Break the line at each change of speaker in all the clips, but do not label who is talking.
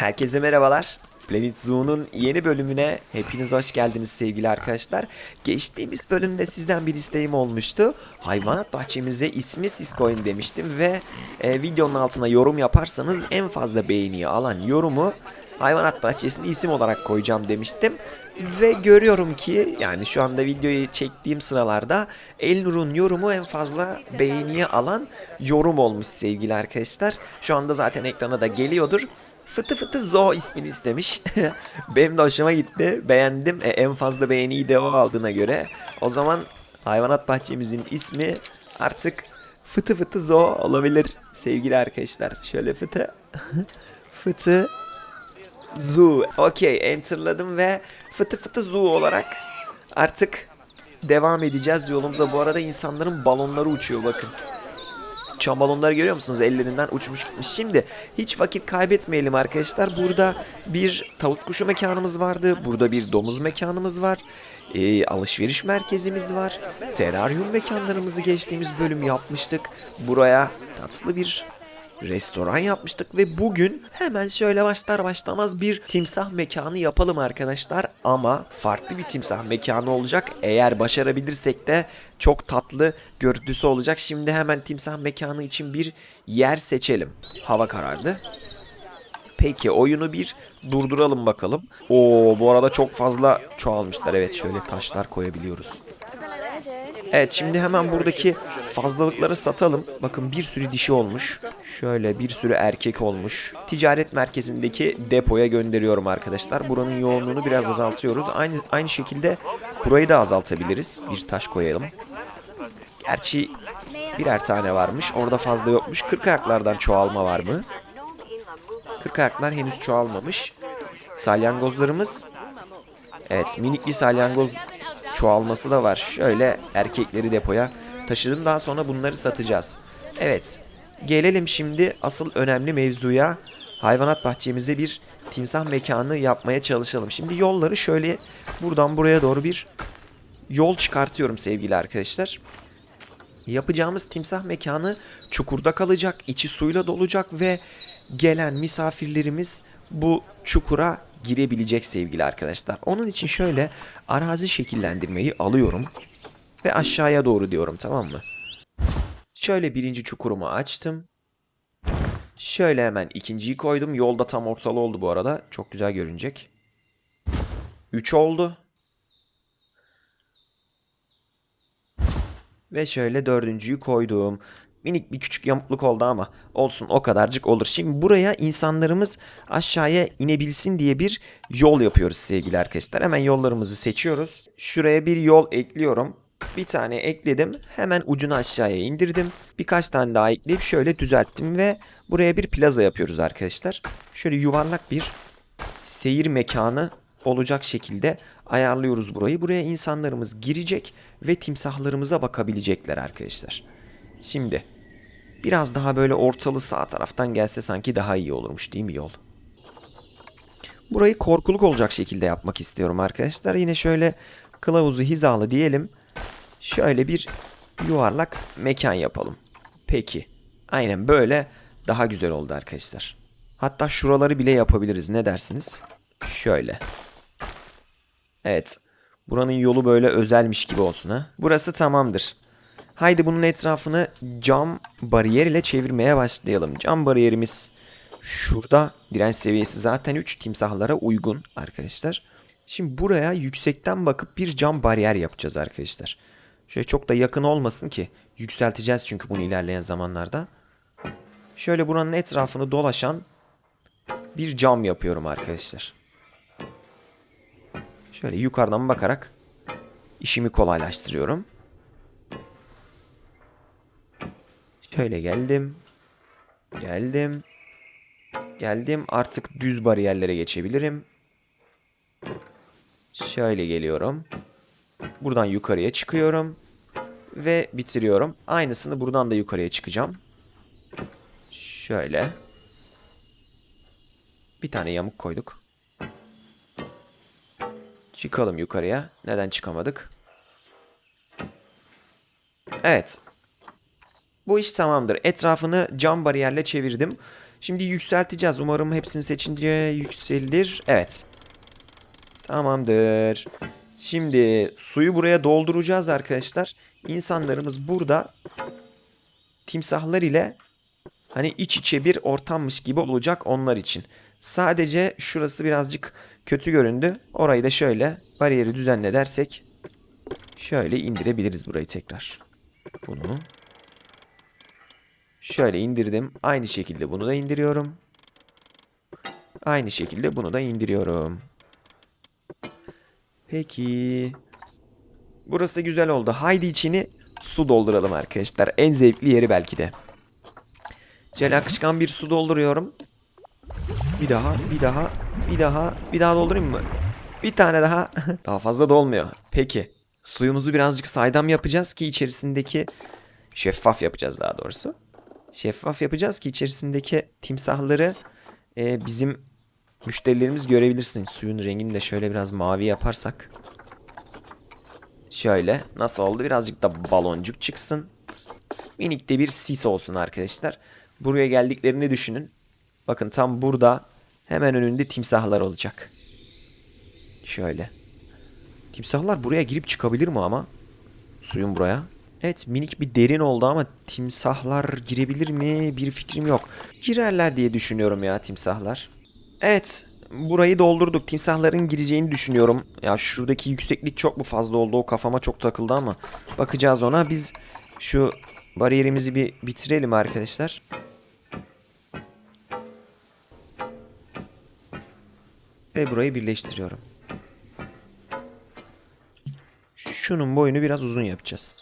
Herkese merhabalar. Planet Zoo'nun yeni bölümüne hepiniz hoş geldiniz sevgili arkadaşlar. Geçtiğimiz bölümde sizden bir isteğim olmuştu. Hayvanat bahçemize ismi siz koyun demiştim ve e, videonun altına yorum yaparsanız en fazla beğeniyi alan yorumu hayvanat bahçesine isim olarak koyacağım demiştim. Ve görüyorum ki yani şu anda videoyu çektiğim sıralarda Elnur'un yorumu en fazla beğeniyi alan yorum olmuş sevgili arkadaşlar. Şu anda zaten ekrana da geliyordur. Fıtı Fıtı Zo ismini istemiş. Benim de hoşuma gitti. Beğendim. E, en fazla beğeniyi de o aldığına göre. O zaman hayvanat bahçemizin ismi artık Fıtı Fıtı Zo olabilir sevgili arkadaşlar. Şöyle Fıtı Fıtı Zoo. Okey enterladım ve Fıtı Fıtı Zoo olarak artık devam edeceğiz yolumuza. Bu arada insanların balonları uçuyor bakın. Çam balonları görüyor musunuz? Ellerinden uçmuş gitmiş. Şimdi hiç vakit kaybetmeyelim arkadaşlar. Burada bir tavus kuşu mekanımız vardı. Burada bir domuz mekanımız var. Ee, alışveriş merkezimiz var. Teraryum mekanlarımızı geçtiğimiz bölüm yapmıştık. Buraya tatlı bir restoran yapmıştık ve bugün hemen şöyle başlar başlamaz bir timsah mekanı yapalım arkadaşlar ama farklı bir timsah mekanı olacak. Eğer başarabilirsek de çok tatlı görüntüsü olacak. Şimdi hemen timsah mekanı için bir yer seçelim. Hava karardı. Peki oyunu bir durduralım bakalım. Oo bu arada çok fazla çoğalmışlar. Evet şöyle taşlar koyabiliyoruz. Evet şimdi hemen buradaki fazlalıkları satalım. Bakın bir sürü dişi olmuş. Şöyle bir sürü erkek olmuş. Ticaret merkezindeki depoya gönderiyorum arkadaşlar. Buranın yoğunluğunu biraz azaltıyoruz. Aynı aynı şekilde burayı da azaltabiliriz. Bir taş koyalım. Gerçi birer tane varmış. Orada fazla yokmuş. 40 ayaklardan çoğalma var mı? 40 ayaklar henüz çoğalmamış. Salyangozlarımız Evet minik bir salyangoz çoğalması da var. Şöyle erkekleri depoya taşıdım. Daha sonra bunları satacağız. Evet. Gelelim şimdi asıl önemli mevzuya. Hayvanat bahçemizde bir timsah mekanı yapmaya çalışalım. Şimdi yolları şöyle buradan buraya doğru bir yol çıkartıyorum sevgili arkadaşlar. Yapacağımız timsah mekanı çukurda kalacak, içi suyla dolacak ve gelen misafirlerimiz bu çukura girebilecek sevgili arkadaşlar. Onun için şöyle arazi şekillendirmeyi alıyorum ve aşağıya doğru diyorum tamam mı? Şöyle birinci çukurumu açtım. Şöyle hemen ikinciyi koydum. Yolda tam ortalı oldu bu arada. Çok güzel görünecek. 3 oldu. Ve şöyle dördüncüyü koydum. Minik bir küçük yamukluk oldu ama olsun o kadarcık olur. Şimdi buraya insanlarımız aşağıya inebilsin diye bir yol yapıyoruz sevgili arkadaşlar. Hemen yollarımızı seçiyoruz. Şuraya bir yol ekliyorum. Bir tane ekledim. Hemen ucunu aşağıya indirdim. Birkaç tane daha ekleyip şöyle düzelttim ve buraya bir plaza yapıyoruz arkadaşlar. Şöyle yuvarlak bir seyir mekanı olacak şekilde ayarlıyoruz burayı. Buraya insanlarımız girecek ve timsahlarımıza bakabilecekler arkadaşlar. Şimdi biraz daha böyle ortalı sağ taraftan gelse sanki daha iyi olurmuş değil mi yol? Burayı korkuluk olacak şekilde yapmak istiyorum arkadaşlar. Yine şöyle kılavuzu hizalı diyelim. Şöyle bir yuvarlak mekan yapalım. Peki. Aynen böyle daha güzel oldu arkadaşlar. Hatta şuraları bile yapabiliriz. Ne dersiniz? Şöyle. Evet. Buranın yolu böyle özelmiş gibi olsun ha. Burası tamamdır. Haydi bunun etrafını cam bariyer ile çevirmeye başlayalım. Cam bariyerimiz şurada. Direnç seviyesi zaten 3 timsahlara uygun arkadaşlar. Şimdi buraya yüksekten bakıp bir cam bariyer yapacağız arkadaşlar. Şöyle çok da yakın olmasın ki. Yükselteceğiz çünkü bunu ilerleyen zamanlarda. Şöyle buranın etrafını dolaşan bir cam yapıyorum arkadaşlar. Şöyle yukarıdan bakarak işimi kolaylaştırıyorum. Şöyle geldim. Geldim. Geldim. Artık düz bariyerlere geçebilirim. Şöyle geliyorum. Buradan yukarıya çıkıyorum. Ve bitiriyorum. Aynısını buradan da yukarıya çıkacağım. Şöyle. Bir tane yamuk koyduk. Çıkalım yukarıya. Neden çıkamadık? Evet. Bu iş tamamdır. Etrafını cam bariyerle çevirdim. Şimdi yükselteceğiz. Umarım hepsini seçince yükselir. Evet. Tamamdır. Şimdi suyu buraya dolduracağız arkadaşlar. İnsanlarımız burada timsahlar ile hani iç içe bir ortammış gibi olacak onlar için. Sadece şurası birazcık kötü göründü. Orayı da şöyle bariyeri düzenle dersek şöyle indirebiliriz burayı tekrar. Bunu şöyle indirdim. Aynı şekilde bunu da indiriyorum. Aynı şekilde bunu da indiriyorum. Peki. Burası güzel oldu. Haydi içini su dolduralım arkadaşlar. En zevkli yeri belki de. Şöyle akışkan bir su dolduruyorum. Bir daha, bir daha, bir daha, bir daha doldurayım mı? Bir tane daha. daha fazla da olmuyor. Peki. Suyumuzu birazcık saydam yapacağız ki içerisindeki şeffaf yapacağız daha doğrusu. Şeffaf yapacağız ki içerisindeki timsahları e, bizim müşterilerimiz görebilirsin. Suyun rengini de şöyle biraz mavi yaparsak. Şöyle nasıl oldu? Birazcık da baloncuk çıksın. Minik de bir sis olsun arkadaşlar. Buraya geldiklerini düşünün. Bakın tam burada hemen önünde timsahlar olacak. Şöyle. Timsahlar buraya girip çıkabilir mi ama? Suyun buraya. Evet minik bir derin oldu ama timsahlar girebilir mi? Bir fikrim yok. Girerler diye düşünüyorum ya timsahlar. Evet burayı doldurduk. Timsahların gireceğini düşünüyorum. Ya şuradaki yükseklik çok mu fazla oldu? O kafama çok takıldı ama. Bakacağız ona. Biz şu bariyerimizi bir bitirelim arkadaşlar. Ve burayı birleştiriyorum. Şunun boyunu biraz uzun yapacağız.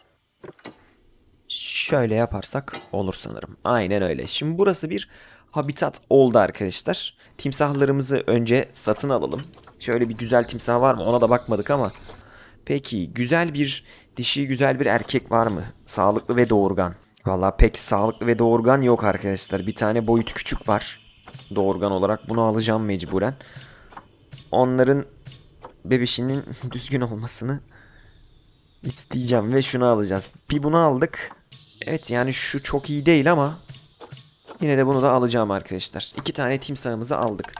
Şöyle yaparsak olur sanırım. Aynen öyle. Şimdi burası bir habitat oldu arkadaşlar. Timsahlarımızı önce satın alalım. Şöyle bir güzel timsah var mı? Ona da bakmadık ama. Peki güzel bir dişi güzel bir erkek var mı? Sağlıklı ve doğurgan. Valla pek sağlıklı ve doğurgan yok arkadaşlar. Bir tane boyut küçük var. Doğurgan olarak bunu alacağım mecburen. Onların bebişinin düzgün olmasını isteyeceğim ve şunu alacağız. Bir bunu aldık. Evet yani şu çok iyi değil ama yine de bunu da alacağım arkadaşlar. İki tane timsahımızı aldık.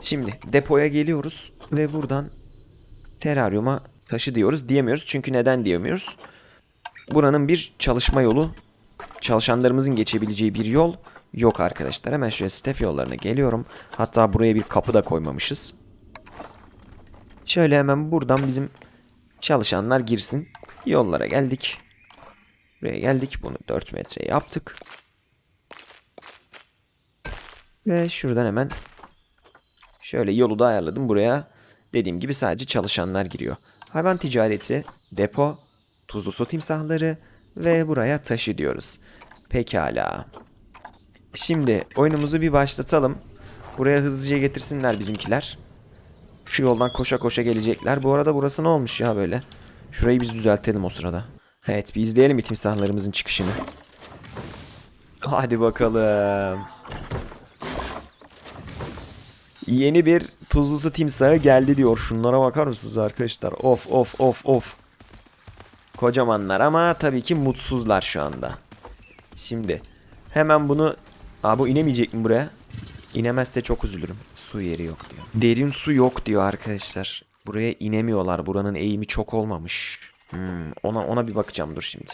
Şimdi depoya geliyoruz ve buradan teraryuma taşı diyoruz. Diyemiyoruz çünkü neden diyemiyoruz? Buranın bir çalışma yolu, çalışanlarımızın geçebileceği bir yol yok arkadaşlar. Hemen şöyle step yollarına geliyorum. Hatta buraya bir kapı da koymamışız. Şöyle hemen buradan bizim çalışanlar girsin. Yollara geldik. Buraya geldik. Bunu 4 metre yaptık. Ve şuradan hemen şöyle yolu da ayarladım. Buraya dediğim gibi sadece çalışanlar giriyor. Hayvan ticareti, depo, tuzlu su timsahları ve buraya taşı diyoruz. Pekala. Şimdi oyunumuzu bir başlatalım. Buraya hızlıca getirsinler bizimkiler. Şu yoldan koşa koşa gelecekler. Bu arada burası ne olmuş ya böyle? Şurayı biz düzeltelim o sırada. Evet bir izleyelim bir timsahlarımızın çıkışını. Hadi bakalım. Yeni bir tuzlusu timsahı geldi diyor. Şunlara bakar mısınız arkadaşlar? Of of of of. Kocamanlar ama tabii ki mutsuzlar şu anda. Şimdi hemen bunu... Aa bu inemeyecek mi buraya? İnemezse çok üzülürüm. Su yeri yok diyor. Derin su yok diyor arkadaşlar. Buraya inemiyorlar. Buranın eğimi çok olmamış. Hmm, ona ona bir bakacağım dur şimdi.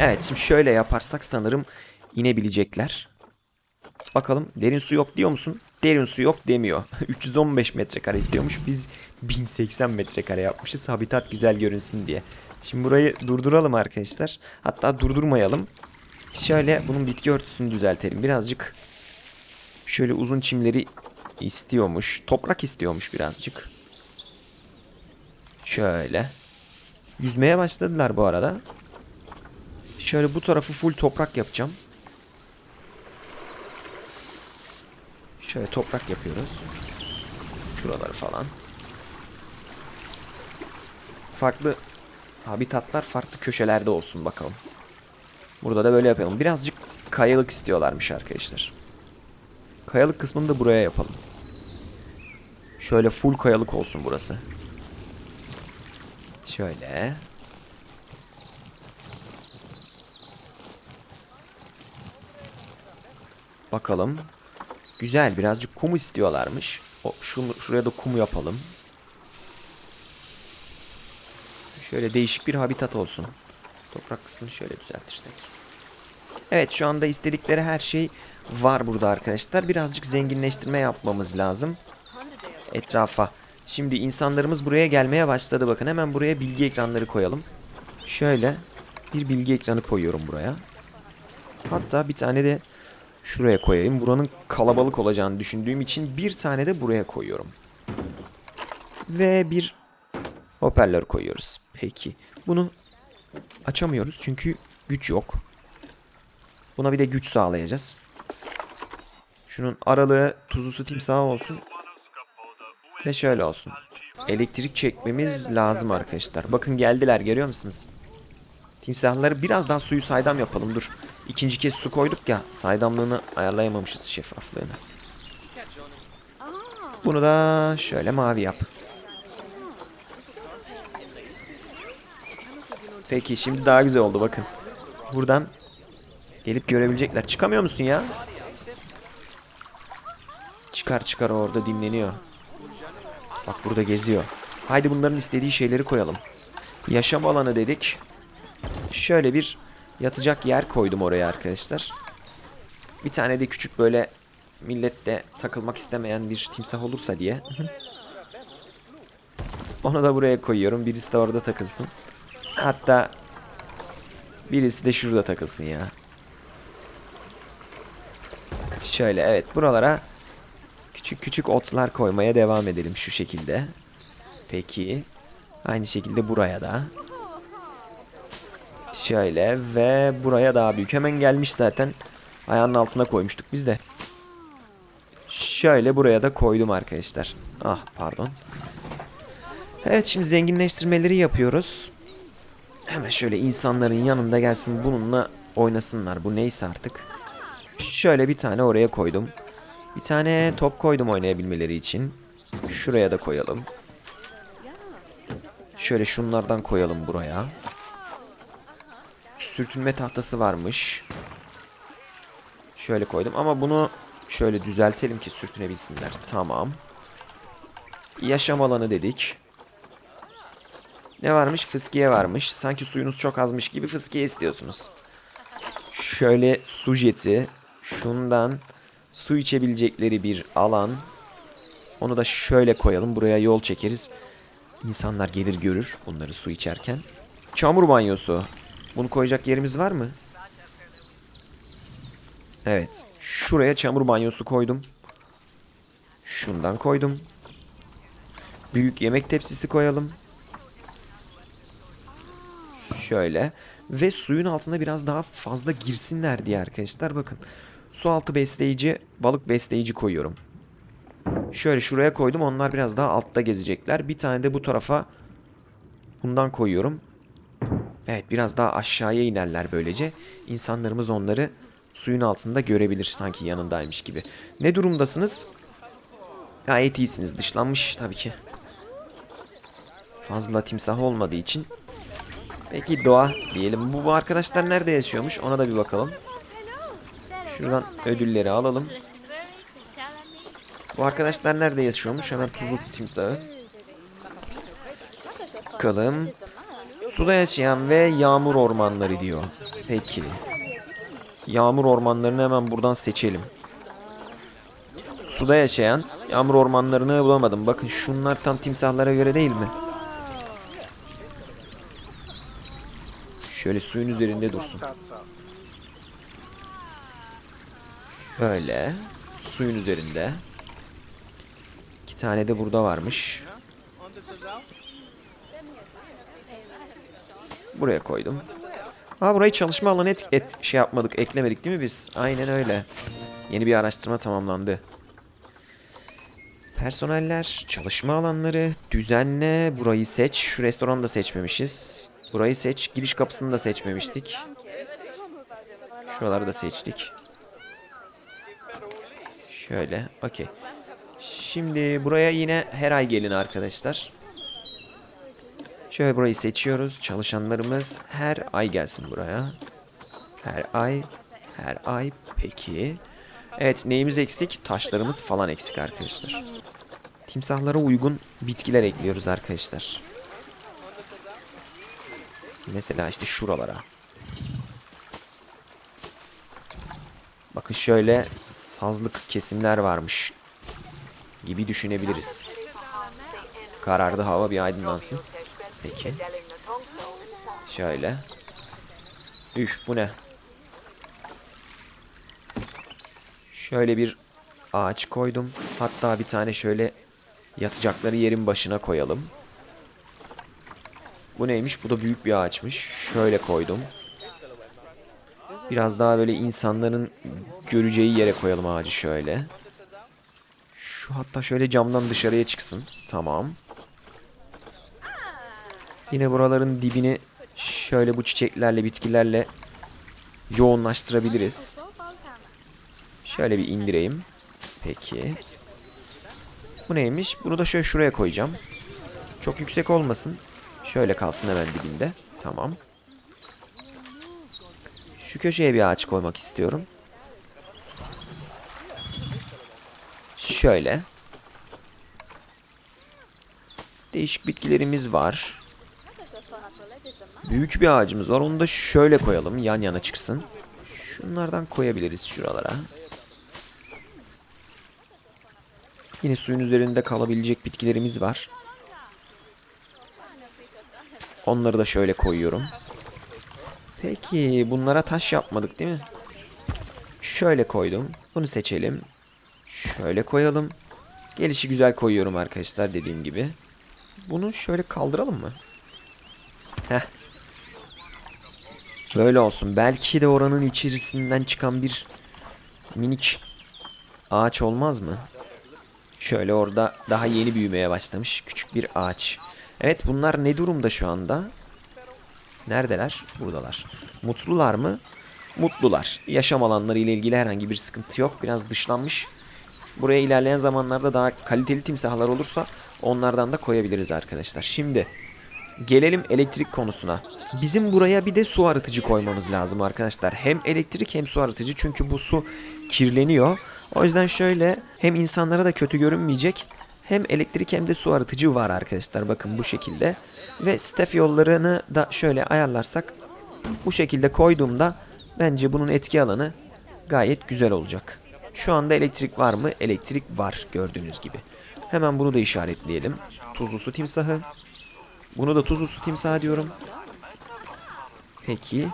Evet şimdi şöyle yaparsak sanırım inebilecekler. Bakalım derin su yok diyor musun? Derin su yok demiyor. 315 metrekare istiyormuş. Biz 1080 metrekare yapmışız. Habitat güzel görünsün diye. Şimdi burayı durduralım arkadaşlar. Hatta durdurmayalım. Şöyle bunun bitki örtüsünü düzeltelim. Birazcık şöyle uzun çimleri istiyormuş. Toprak istiyormuş birazcık. Şöyle. Yüzmeye başladılar bu arada. Şöyle bu tarafı full toprak yapacağım. Şöyle toprak yapıyoruz. Şuraları falan. Farklı habitatlar farklı köşelerde olsun bakalım. Burada da böyle yapalım. Birazcık kayalık istiyorlarmış arkadaşlar. Kayalık kısmını da buraya yapalım. Şöyle full kayalık olsun burası. Şöyle. Bakalım. Güzel birazcık kum istiyorlarmış. O, şunu, şuraya da kum yapalım. Şöyle değişik bir habitat olsun. Toprak kısmını şöyle düzeltirsek. Evet şu anda istedikleri her şey var burada arkadaşlar. Birazcık zenginleştirme yapmamız lazım. Etrafa. Şimdi insanlarımız buraya gelmeye başladı. Bakın hemen buraya bilgi ekranları koyalım. Şöyle bir bilgi ekranı koyuyorum buraya. Hatta bir tane de şuraya koyayım. Buranın kalabalık olacağını düşündüğüm için bir tane de buraya koyuyorum. Ve bir hoparlör koyuyoruz. Peki. Bunu açamıyoruz çünkü güç yok. Buna bir de güç sağlayacağız. Şunun aralığı tuzlu su timsahı olsun. Ve şöyle olsun. Elektrik çekmemiz lazım arkadaşlar. Bakın geldiler görüyor musunuz? Timsahları biraz daha suyu saydam yapalım dur. İkinci kez su koyduk ya saydamlığını ayarlayamamışız şeffaflığını. Bunu da şöyle mavi yap. Peki şimdi daha güzel oldu bakın. Buradan gelip görebilecekler. Çıkamıyor musun ya? Çıkar çıkar orada dinleniyor. Bak burada geziyor. Haydi bunların istediği şeyleri koyalım. Yaşam alanı dedik. Şöyle bir yatacak yer koydum oraya arkadaşlar. Bir tane de küçük böyle millette takılmak istemeyen bir timsah olursa diye. Onu da buraya koyuyorum. Birisi de orada takılsın. Hatta birisi de şurada takılsın ya. Şöyle evet buralara küçük küçük otlar koymaya devam edelim şu şekilde. Peki. Aynı şekilde buraya da. Şöyle ve buraya daha büyük. Hemen gelmiş zaten. Ayağının altına koymuştuk biz de. Şöyle buraya da koydum arkadaşlar. Ah pardon. Evet şimdi zenginleştirmeleri yapıyoruz. Hemen şöyle insanların yanında gelsin bununla oynasınlar. Bu neyse artık. Şöyle bir tane oraya koydum. Bir tane top koydum oynayabilmeleri için. Şuraya da koyalım. Şöyle şunlardan koyalım buraya. Sürtünme tahtası varmış. Şöyle koydum ama bunu şöyle düzeltelim ki sürtünebilsinler. Tamam. Yaşam alanı dedik. Ne varmış? Fıskiye varmış. Sanki suyunuz çok azmış gibi fıskiye istiyorsunuz. Şöyle su jeti. Şundan su içebilecekleri bir alan. Onu da şöyle koyalım. Buraya yol çekeriz. İnsanlar gelir görür bunları su içerken. Çamur banyosu. Bunu koyacak yerimiz var mı? Evet. Şuraya çamur banyosu koydum. Şundan koydum. Büyük yemek tepsisi koyalım. Şöyle. Ve suyun altında biraz daha fazla girsinler diye arkadaşlar. Bakın. Su altı besleyici, balık besleyici koyuyorum. Şöyle şuraya koydum. Onlar biraz daha altta gezecekler. Bir tane de bu tarafa bundan koyuyorum. Evet biraz daha aşağıya inerler böylece. İnsanlarımız onları suyun altında görebilir sanki yanındaymış gibi. Ne durumdasınız? Gayet iyisiniz. Dışlanmış tabii ki. Fazla timsah olmadığı için. Peki doğa diyelim. Bu, arkadaşlar nerede yaşıyormuş? Ona da bir bakalım. Şuradan ödülleri alalım. Bu arkadaşlar nerede yaşıyormuş? Hemen tuzlu timsahı. Bakalım. Suda yaşayan ve yağmur ormanları diyor. Peki. Yağmur ormanlarını hemen buradan seçelim. Suda yaşayan yağmur ormanlarını bulamadım. Bakın şunlar tam timsahlara göre değil mi? Şöyle suyun üzerinde dursun. Böyle. Suyun üzerinde. İki tane de burada varmış. Buraya koydum. Ha burayı çalışma alanı et, et şey yapmadık, eklemedik değil mi biz? Aynen öyle. Yeni bir araştırma tamamlandı. Personeller, çalışma alanları, düzenle, burayı seç. Şu restoranı da seçmemişiz. Burayı seç, giriş kapısını da seçmemiştik. Şuraları da seçtik. Şöyle, okey. Şimdi buraya yine her ay gelin arkadaşlar. Şöyle burayı seçiyoruz. Çalışanlarımız her ay gelsin buraya. Her ay, her ay. Peki. Evet neyimiz eksik? Taşlarımız falan eksik arkadaşlar. Timsahlara uygun bitkiler ekliyoruz arkadaşlar. Mesela işte şuralara. Bakın şöyle sazlık kesimler varmış gibi düşünebiliriz. Karardı hava bir aydınlansın. Peki. Şöyle. Üf bu ne? Şöyle bir ağaç koydum. Hatta bir tane şöyle yatacakları yerin başına koyalım. Bu neymiş? Bu da büyük bir ağaçmış. Şöyle koydum. Biraz daha böyle insanların göreceği yere koyalım ağacı şöyle. Şu hatta şöyle camdan dışarıya çıksın. Tamam. Yine buraların dibini şöyle bu çiçeklerle, bitkilerle yoğunlaştırabiliriz. Şöyle bir indireyim. Peki. Bu neymiş? Bunu da şöyle şuraya koyacağım. Çok yüksek olmasın. Şöyle kalsın hemen dibinde. Tamam. Şu köşeye bir ağaç koymak istiyorum. Şöyle. Değişik bitkilerimiz var. Büyük bir ağacımız var. Onu da şöyle koyalım. Yan yana çıksın. Şunlardan koyabiliriz şuralara. Yine suyun üzerinde kalabilecek bitkilerimiz var. Onları da şöyle koyuyorum. Peki bunlara taş yapmadık değil mi? Şöyle koydum. Bunu seçelim. Şöyle koyalım. Gelişi güzel koyuyorum arkadaşlar dediğim gibi. Bunu şöyle kaldıralım mı? Heh. Böyle olsun. Belki de oranın içerisinden çıkan bir minik ağaç olmaz mı? Şöyle orada daha yeni büyümeye başlamış küçük bir ağaç. Evet bunlar ne durumda şu anda? Neredeler? Buradalar. Mutlular mı? Mutlular. Yaşam alanları ile ilgili herhangi bir sıkıntı yok. Biraz dışlanmış. Buraya ilerleyen zamanlarda daha kaliteli timsahlar olursa onlardan da koyabiliriz arkadaşlar. Şimdi gelelim elektrik konusuna. Bizim buraya bir de su arıtıcı koymamız lazım arkadaşlar. Hem elektrik hem su arıtıcı çünkü bu su kirleniyor. O yüzden şöyle hem insanlara da kötü görünmeyecek hem elektrik hem de su arıtıcı var arkadaşlar. Bakın bu şekilde. Ve stef yollarını da şöyle ayarlarsak bu şekilde koyduğumda bence bunun etki alanı gayet güzel olacak. Şu anda elektrik var mı? Elektrik var gördüğünüz gibi. Hemen bunu da işaretleyelim. Tuzlu su timsahı. Bunu da tuzlu su timsahı diyorum. Peki.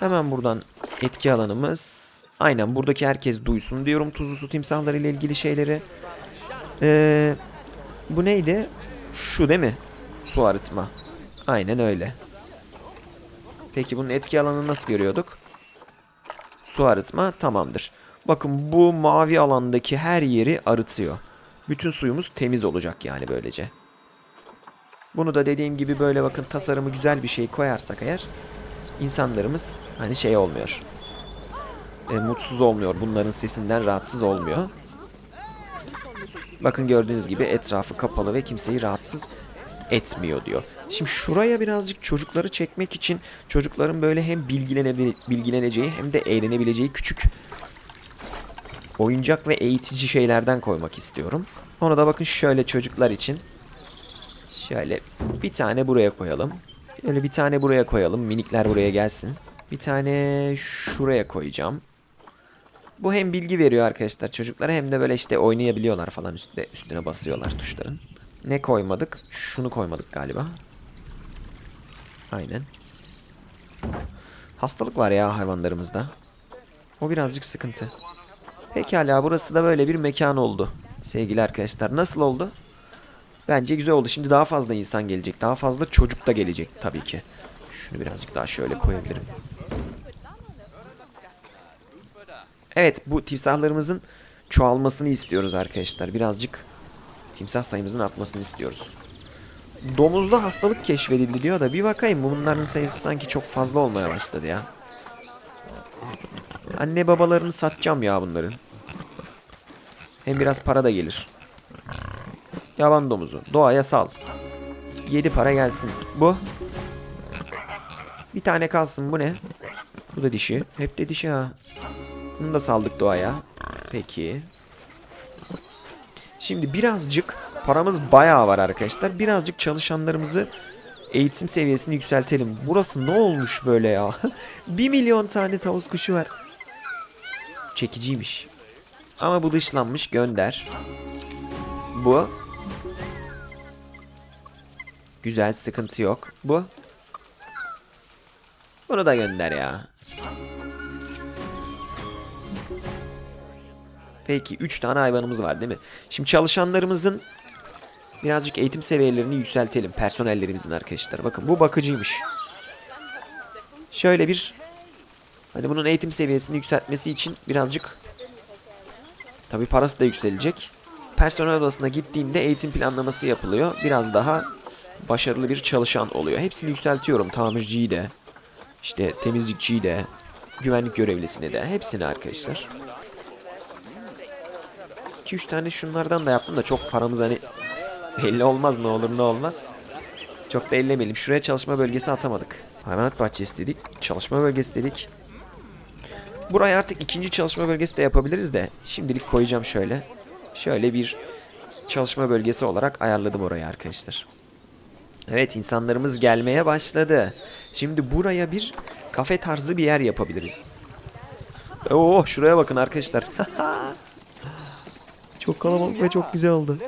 Hemen buradan etki alanımız. Aynen buradaki herkes duysun diyorum tuzlu su timsahları ile ilgili şeyleri. Ee, bu neydi? Şu değil mi? Su arıtma. Aynen öyle. Peki bunun etki alanını nasıl görüyorduk? Su arıtma tamamdır. Bakın bu mavi alandaki her yeri arıtıyor. Bütün suyumuz temiz olacak yani böylece. Bunu da dediğim gibi böyle bakın tasarımı güzel bir şey koyarsak eğer insanlarımız hani şey olmuyor. E, mutsuz olmuyor. Bunların sesinden rahatsız olmuyor. Bakın gördüğünüz gibi etrafı kapalı ve kimseyi rahatsız etmiyor diyor. Şimdi şuraya birazcık çocukları çekmek için çocukların böyle hem bilgilene bilgileneceği hem de eğlenebileceği küçük oyuncak ve eğitici şeylerden koymak istiyorum. Onu da bakın şöyle çocuklar için şöyle bir tane buraya koyalım. Şöyle bir tane buraya koyalım. Minikler buraya gelsin. Bir tane şuraya koyacağım. Bu hem bilgi veriyor arkadaşlar çocuklara hem de böyle işte oynayabiliyorlar falan üstüne, üstüne basıyorlar tuşların. Ne koymadık? Şunu koymadık galiba. Aynen. Hastalık var ya hayvanlarımızda. O birazcık sıkıntı. Pekala burası da böyle bir mekan oldu. Sevgili arkadaşlar nasıl oldu? Bence güzel oldu. Şimdi daha fazla insan gelecek. Daha fazla çocuk da gelecek tabii ki. Şunu birazcık daha şöyle koyabilirim. Evet bu timsahlarımızın çoğalmasını istiyoruz arkadaşlar. Birazcık timsah sayımızın artmasını istiyoruz. Domuzda hastalık keşfedildi diyor da bir bakayım bunların sayısı sanki çok fazla olmaya başladı ya. Anne babalarını satacağım ya bunların. Hem biraz para da gelir. Yaban domuzu. Doğaya sal. 7 para gelsin. Bu. Bir tane kalsın. Bu ne? Bu da dişi. Hep de dişi ha. Bunu da saldık doğaya. Peki. Şimdi birazcık paramız bayağı var arkadaşlar. Birazcık çalışanlarımızı eğitim seviyesini yükseltelim. Burası ne olmuş böyle ya? 1 milyon tane tavus kuşu var. Çekiciymiş. Ama bu dışlanmış gönder. Bu. Güzel sıkıntı yok. Bu. Bunu da gönder ya. Peki 3 tane hayvanımız var değil mi? Şimdi çalışanlarımızın birazcık eğitim seviyelerini yükseltelim. Personellerimizin arkadaşlar. Bakın bu bakıcıymış. Şöyle bir Hani bunun eğitim seviyesini yükseltmesi için birazcık tabi parası da yükselecek. Personel odasına gittiğinde eğitim planlaması yapılıyor. Biraz daha başarılı bir çalışan oluyor. Hepsini yükseltiyorum. Tamirciyi de, işte temizlikçiyi de, güvenlik görevlisini de. Hepsini arkadaşlar. 2-3 tane şunlardan da yaptım da çok paramız hani belli olmaz ne olur ne olmaz. Çok da ellemeyelim. Şuraya çalışma bölgesi atamadık. Hayvanat bahçesi dedik. Çalışma bölgesi dedik. Buraya artık ikinci çalışma bölgesi de yapabiliriz de. Şimdilik koyacağım şöyle. Şöyle bir çalışma bölgesi olarak ayarladım orayı arkadaşlar. Evet insanlarımız gelmeye başladı. Şimdi buraya bir kafe tarzı bir yer yapabiliriz. Oo şuraya bakın arkadaşlar. çok kalabalık ve çok güzel oldu.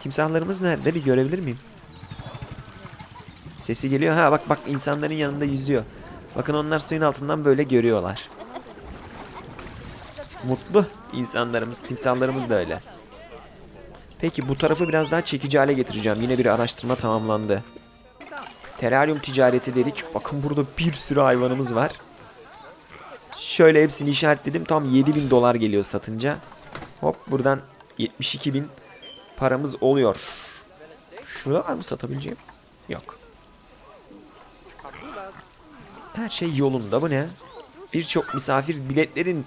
Timsahlarımız nerede bir görebilir miyim? Sesi geliyor. Ha bak bak insanların yanında yüzüyor. Bakın onlar suyun altından böyle görüyorlar. Mutlu insanlarımız, timsahlarımız da öyle. Peki bu tarafı biraz daha çekici hale getireceğim. Yine bir araştırma tamamlandı. Teraryum ticareti dedik. Bakın burada bir sürü hayvanımız var. Şöyle hepsini işaretledim. Tam 7000 dolar geliyor satınca. Hop buradan 72 bin paramız oluyor. Şurada var mı satabileceğim? Yok. Her şey yolunda. Bu ne? Birçok misafir biletlerin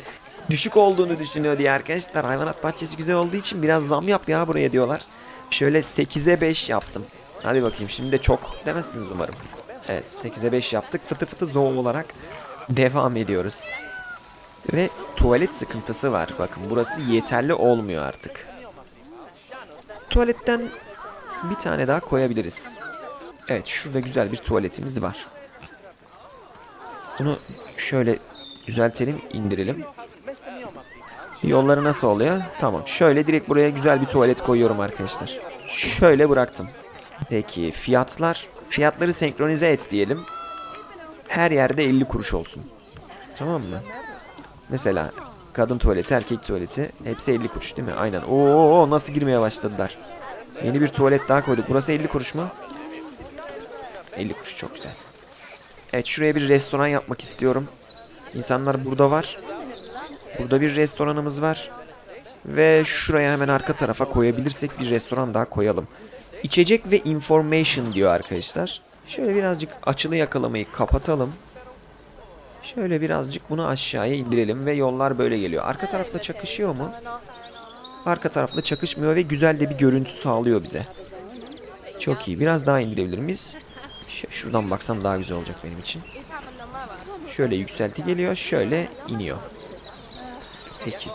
düşük olduğunu düşünüyor diye arkadaşlar. Hayvanat bahçesi güzel olduğu için biraz zam yap ya buraya diyorlar. Şöyle 8'e 5 yaptım. Hadi bakayım şimdi de çok demezsiniz umarım. Evet 8'e 5 yaptık. Fıtı fıtı zoom olarak devam ediyoruz. Ve tuvalet sıkıntısı var. Bakın burası yeterli olmuyor artık. Tuvaletten bir tane daha koyabiliriz. Evet şurada güzel bir tuvaletimiz var. Bunu şöyle düzeltelim, indirelim. Yolları nasıl oluyor? Tamam. Şöyle direkt buraya güzel bir tuvalet koyuyorum arkadaşlar. Şöyle bıraktım. Peki fiyatlar? Fiyatları senkronize et diyelim. Her yerde 50 kuruş olsun. Tamam mı? Mesela kadın tuvaleti, erkek tuvaleti hepsi 50 kuruş değil mi? Aynen. Oo nasıl girmeye başladılar. Yeni bir tuvalet daha koyduk. Burası 50 kuruş mu? 50 kuruş çok güzel. Evet şuraya bir restoran yapmak istiyorum. İnsanlar burada var. Burada bir restoranımız var. Ve şuraya hemen arka tarafa koyabilirsek bir restoran daha koyalım. İçecek ve information diyor arkadaşlar. Şöyle birazcık açılı yakalamayı kapatalım. Şöyle birazcık bunu aşağıya indirelim ve yollar böyle geliyor. Arka tarafla çakışıyor mu? Arka tarafla çakışmıyor ve güzel de bir görüntü sağlıyor bize. Çok iyi. Biraz daha indirebilir miyiz? Şuradan baksam daha güzel olacak benim için. Şöyle yükselti geliyor, şöyle iniyor. Peki.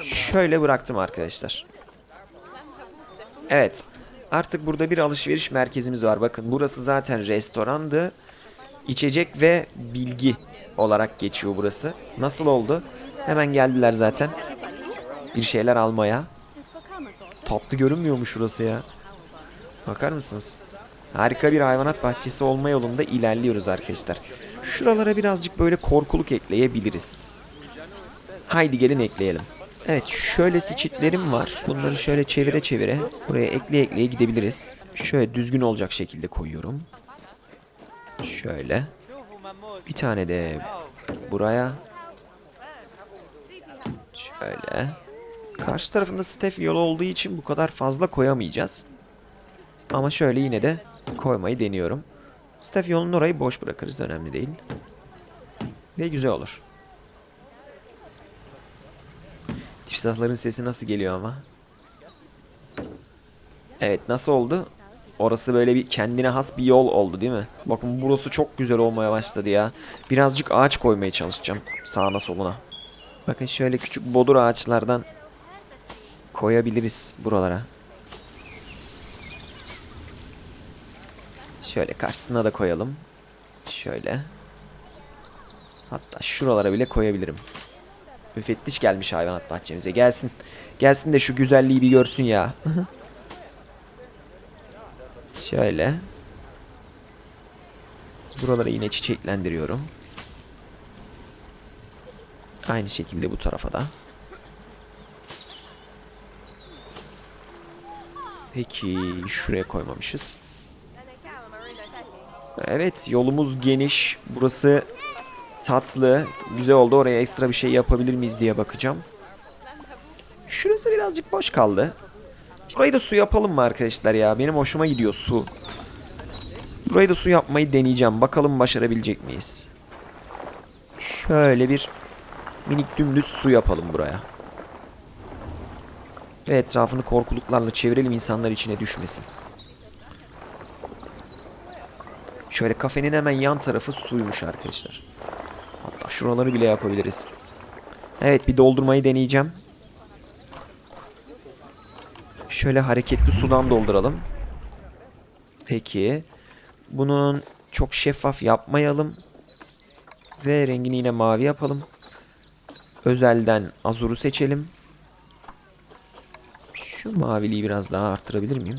Şöyle bıraktım arkadaşlar. Evet. Artık burada bir alışveriş merkezimiz var. Bakın burası zaten restorandı. İçecek ve bilgi olarak geçiyor burası. Nasıl oldu? Hemen geldiler zaten. Bir şeyler almaya. Tatlı görünmüyormuş burası ya. Bakar mısınız? Harika bir hayvanat bahçesi olma yolunda ilerliyoruz arkadaşlar. Şuralara birazcık böyle korkuluk ekleyebiliriz. Haydi gelin ekleyelim. Evet şöyle çitlerim var. Bunları şöyle çevire çevire buraya ekleye ekleye gidebiliriz. Şöyle düzgün olacak şekilde koyuyorum. Şöyle. Bir tane de buraya. Şöyle. Karşı tarafında step yolu olduğu için bu kadar fazla koyamayacağız. Ama şöyle yine de koymayı deniyorum. Step yolunun orayı boş bırakırız önemli değil. Ve güzel olur. Timsahların sesi nasıl geliyor ama? Evet nasıl oldu? Orası böyle bir kendine has bir yol oldu değil mi? Bakın burası çok güzel olmaya başladı ya. Birazcık ağaç koymaya çalışacağım sağına soluna. Bakın şöyle küçük bodur ağaçlardan koyabiliriz buralara. Şöyle karşısına da koyalım. Şöyle. Hatta şuralara bile koyabilirim. Müfettiş gelmiş hayvanat bahçemize. Gelsin. Gelsin de şu güzelliği bir görsün ya. Şöyle. Buraları yine çiçeklendiriyorum. Aynı şekilde bu tarafa da. Peki şuraya koymamışız. Evet yolumuz geniş. Burası tatlı. Güzel oldu. Oraya ekstra bir şey yapabilir miyiz diye bakacağım. Şurası birazcık boş kaldı. Burayı da su yapalım mı arkadaşlar ya? Benim hoşuma gidiyor su. Burayı da su yapmayı deneyeceğim. Bakalım başarabilecek miyiz? Şöyle bir minik dümdüz su yapalım buraya. Ve etrafını korkuluklarla çevirelim insanlar içine düşmesin. Şöyle kafenin hemen yan tarafı suymuş arkadaşlar. Hatta şuraları bile yapabiliriz. Evet bir doldurmayı deneyeceğim. Şöyle hareketli sudan dolduralım. Peki. Bunun çok şeffaf yapmayalım. Ve rengini yine mavi yapalım. Özelden azuru seçelim. Şu maviliği biraz daha arttırabilir miyim?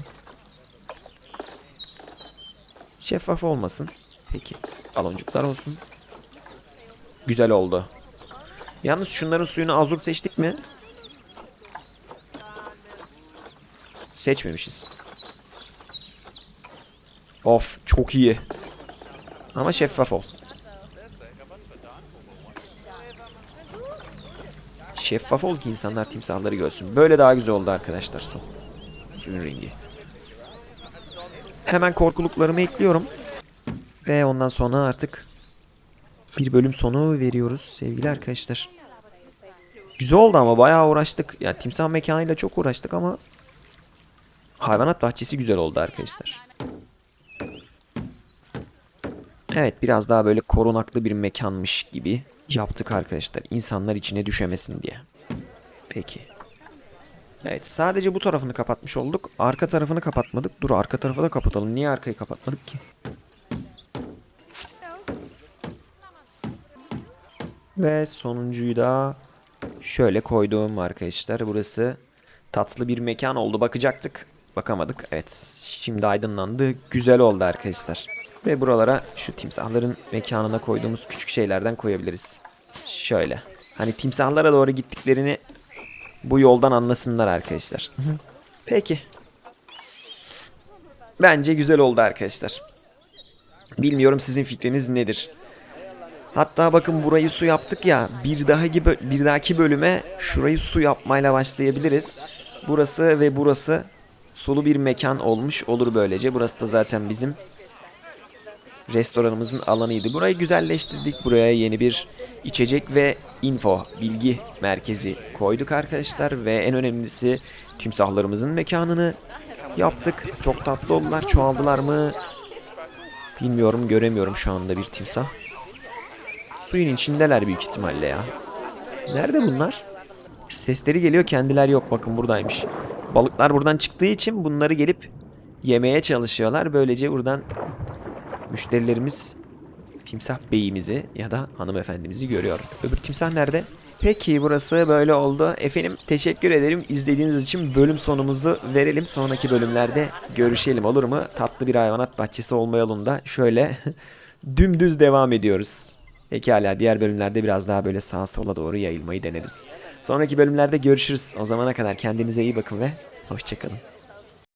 Şeffaf olmasın. Peki. Baloncuklar olsun. Güzel oldu. Yalnız şunların suyunu azur seçtik mi? Seçmemişiz. Of çok iyi. Ama şeffaf ol. Şeffaf ol ki insanlar timsahları görsün. Böyle daha güzel oldu arkadaşlar su. Suyun rengi. Hemen korkuluklarımı ekliyorum. Ve ondan sonra artık bir bölüm sonu veriyoruz sevgili arkadaşlar. Güzel oldu ama bayağı uğraştık. Ya timsah mekanıyla çok uğraştık ama hayvanat bahçesi güzel oldu arkadaşlar. Evet biraz daha böyle korunaklı bir mekanmış gibi yaptık arkadaşlar. İnsanlar içine düşemesin diye. Peki. Evet sadece bu tarafını kapatmış olduk. Arka tarafını kapatmadık. Dur arka tarafı da kapatalım. Niye arkayı kapatmadık ki? Ve sonuncuyu da şöyle koydum arkadaşlar. Burası tatlı bir mekan oldu. Bakacaktık. Bakamadık. Evet şimdi aydınlandı. Güzel oldu arkadaşlar. Ve buralara şu timsahların mekanına koyduğumuz küçük şeylerden koyabiliriz. Şöyle. Hani timsahlara doğru gittiklerini bu yoldan anlasınlar arkadaşlar. Peki. Bence güzel oldu arkadaşlar. Bilmiyorum sizin fikriniz nedir? Hatta bakın burayı su yaptık ya. Bir daha gibi bir dahaki bölüme şurayı su yapmayla başlayabiliriz. Burası ve burası sulu bir mekan olmuş olur böylece. Burası da zaten bizim restoranımızın alanıydı. Burayı güzelleştirdik. Buraya yeni bir içecek ve info, bilgi merkezi koyduk arkadaşlar. Ve en önemlisi timsahlarımızın mekanını yaptık. Çok tatlı oldular. Çoğaldılar mı? Bilmiyorum, göremiyorum şu anda bir timsah. Suyun içindeler büyük ihtimalle ya. Nerede bunlar? Sesleri geliyor kendiler yok bakın buradaymış. Balıklar buradan çıktığı için bunları gelip yemeye çalışıyorlar. Böylece buradan müşterilerimiz timsah beyimizi ya da hanımefendimizi görüyor. Öbür timsah nerede? Peki burası böyle oldu. Efendim teşekkür ederim. İzlediğiniz için bölüm sonumuzu verelim. Sonraki bölümlerde görüşelim olur mu? Tatlı bir hayvanat bahçesi olma yolunda şöyle dümdüz devam ediyoruz. Pekala diğer bölümlerde biraz daha böyle sağa sola doğru yayılmayı deneriz. Sonraki bölümlerde görüşürüz. O zamana kadar kendinize iyi bakın ve hoşçakalın.